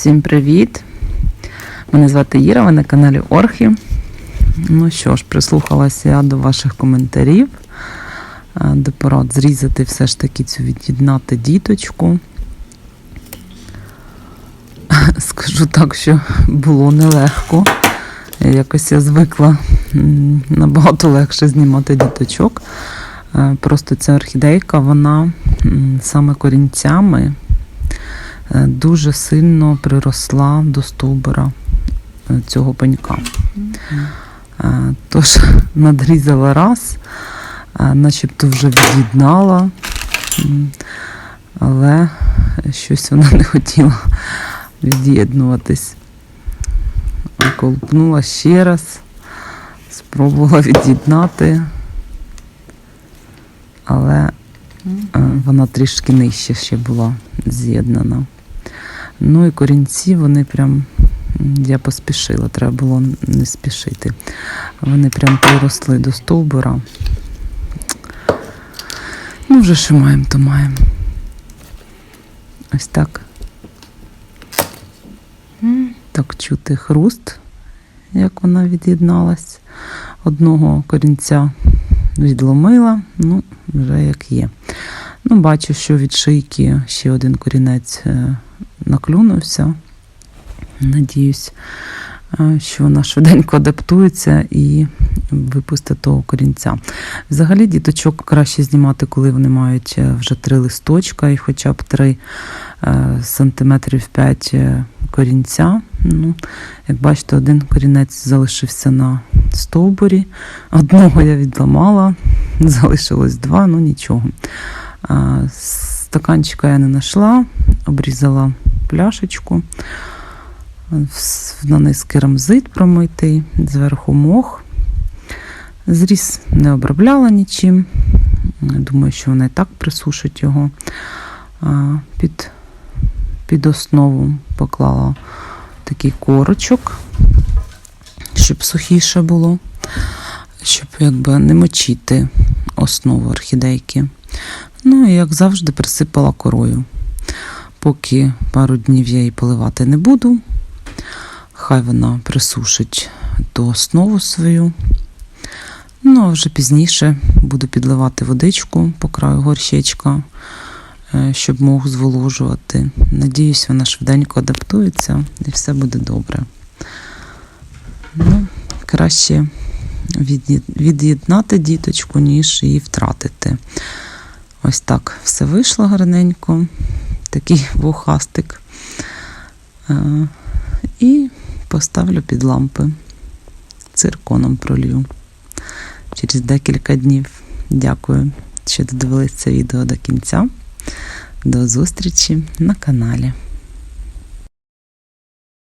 Всім привіт! Мене звати Іра, ви на каналі Орхи. Ну що ж, прислухалася я до ваших коментарів, е, до порад зрізати все ж таки цю від'єднати діточку. Скажу так, що було нелегко. Якось я звикла набагато легше знімати діточок. Е, Просто ця орхідейка, вона саме корінцями дуже сильно приросла до стовбура е, цього пенька. Е, Тож надрізала раз, е, начебто вже від'єднала, але щось вона не хотіла від'єднуватись. Колупнула ще раз, спробувала від'єднати, але е, вона трішки нижче ще була з'єднана. Ну і корінці, вони прям, я поспішила, треба було не спішити. Вони прям приросли до стовбура. Ну, вже що маємо, то маємо. Ось так. Так чути хруст, як вона від'єдналась. Одного корінця відломила, ну, вже як є. Ну, бачу, що від шийки ще один корінець е, наклюнувся. Надіюсь, е, що вона швиденько адаптується і випустить того корінця. Взагалі, діточок краще знімати, коли вони мають е, вже три листочка і хоча б три е, сантиметрів 5 корінця. Ну, як бачите, один корінець залишився на стовбурі. Одного я відламала, залишилось два, ну нічого. Стаканчика я не знайшла, обрізала пляшечку. В- На низ керамзит промитий, зверху мох. Зріз не обробляла нічим. Думаю, що вона і так присушить його. Під, під основу поклала такий корочок, щоб сухіше було, щоб якби не мочити основу орхідейки. Ну і як завжди, присипала корою. Поки пару днів я її поливати не буду. Хай вона присушить ту основу свою. Ну, а вже пізніше буду підливати водичку по краю горщичка, е, щоб мог зволожувати. Надіюсь, вона швиденько адаптується і все буде добре. Ну, краще від'єднати діточку, ніж її втратити. Ось так все вийшло гарненько. Такий вухастик. Е, І поставлю під лампи. Цирконом пролью через декілька днів. Дякую, що додивились це відео до кінця. До зустрічі на каналі.